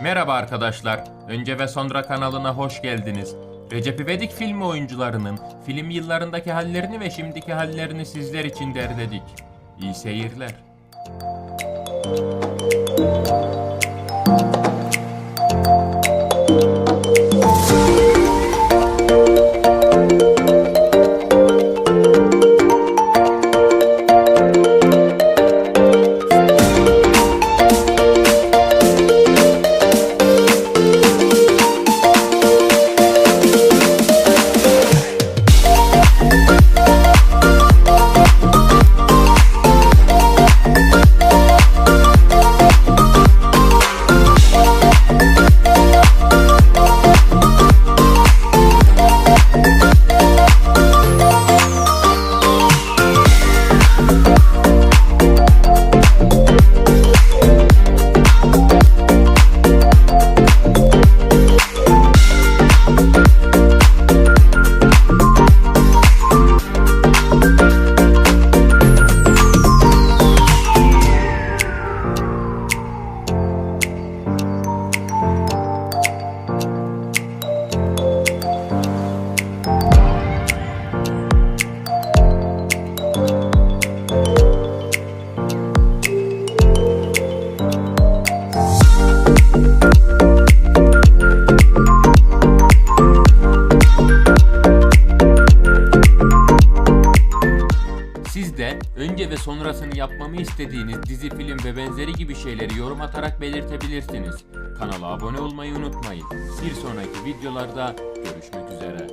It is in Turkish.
Merhaba arkadaşlar. Önce ve sonra kanalına hoş geldiniz. Recep İvedik filmi oyuncularının film yıllarındaki hallerini ve şimdiki hallerini sizler için derledik. İyi seyirler. Önce ve sonrasını yapmamı istediğiniz dizi, film ve benzeri gibi şeyleri yorum atarak belirtebilirsiniz. Kanala abone olmayı unutmayın. Bir sonraki videolarda görüşmek üzere.